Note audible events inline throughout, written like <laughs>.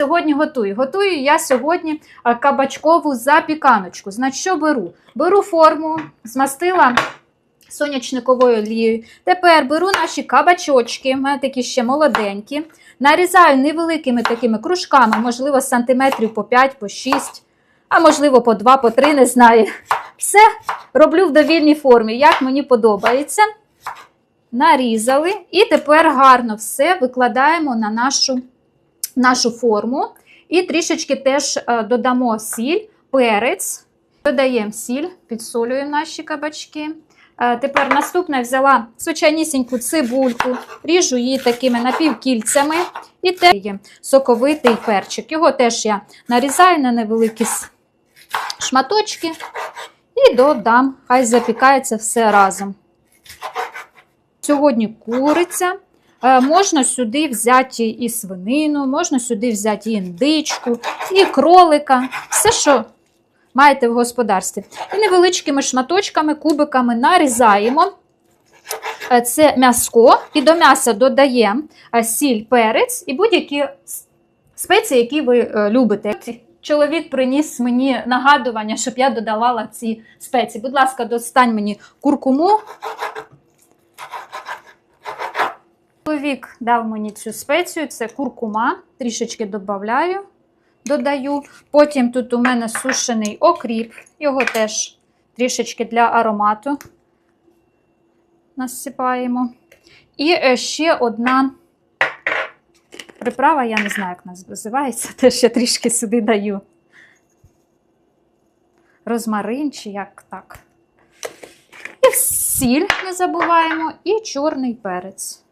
Сьогодні готую. Готую я сьогодні кабачкову запіканочку. Значить, що беру? Беру форму, змастила сонячниковою олією. Тепер беру наші кабачочки, в мене такі ще молоденькі. Нарізаю невеликими такими кружками, можливо, сантиметрів по 5, по 6, а можливо, по 2, по 3, не знаю. Все роблю в довільній формі, як мені подобається. Нарізали. І тепер гарно все викладаємо на нашу, нашу форму. І трішечки теж е, додамо сіль, перець. Додаємо сіль, підсолюємо наші кабачки. Е, Тепер наступне взяла звичайнісіньку цибульку, ріжу її такими напівкільцями. І теж є соковитий перчик. Його теж я нарізаю на невеликі шматочки і додам, хай запікається все разом. Сьогодні куриця. Е, Можна сюди взяти і свинину, можна сюди взяти і індичку, і кролика, все, що маєте в господарстві. І невеличкими шматочками, кубиками нарізаємо. Е, Це м'яско, і до м'яса додаємо е, сіль, перець і будь-які спеції, які ви любите. Чоловік приніс мені нагадування, щоб я додавала ці спеції. Будь ласка, достань мені куркуму. Чоловік дав мені цю спецію, це куркума, трішечки додаю, додаю. Потім тут у мене сушений окріп, його теж трішечки для аромату насипаємо. І е, ще одна приправа, я не знаю, як вона називається, <laughs> теж я трішки сюди даю. Розмарин чи як так. І сіль не забуваємо, і чорний перець.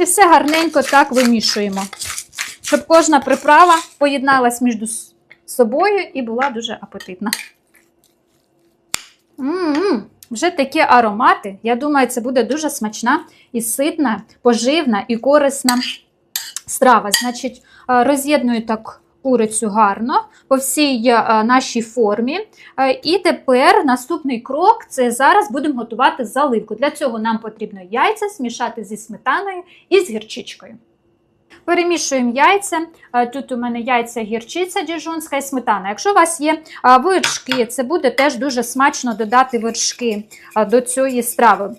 І все гарненько так вимішуємо, щоб кожна приправа поєдналась між собою і була дуже апетитна. М-м, вже такі аромати. Я думаю, це буде дуже смачна і ситна, поживна і корисна страва. Значить, роз'єдную так курицю гарно по всій е, нашій формі. Е, І тепер наступний крок це зараз будемо готувати заливку. Для цього нам потрібно яйця змішати зі сметаною і з гірчичкою. Перемішуємо яйця. Е, Тут у мене яйця гірчиця діжонська і сметана. Якщо у вас є вершки, це буде теж дуже смачно додати вершки до цієї страви.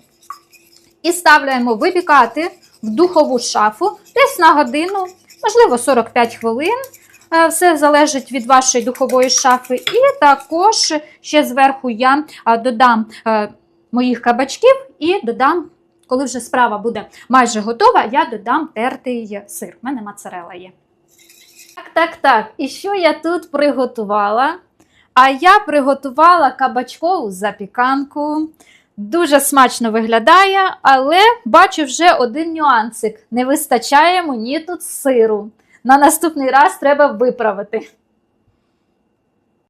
І ставляємо випікати в духову шафу десь на годину, можливо, 45 хвилин. Е, Все залежить від вашої духової шафи. І також ще зверху я додам е, моїх кабачків і додам, коли вже справа буде майже готова, я додам тертий сир. У мене моцарела є. Так, так, так. І що я тут приготувала? А я приготувала кабачкову запіканку. Дуже смачно виглядає, але бачу вже один нюансик. Не вистачає мені тут сиру. На наступний раз треба виправити.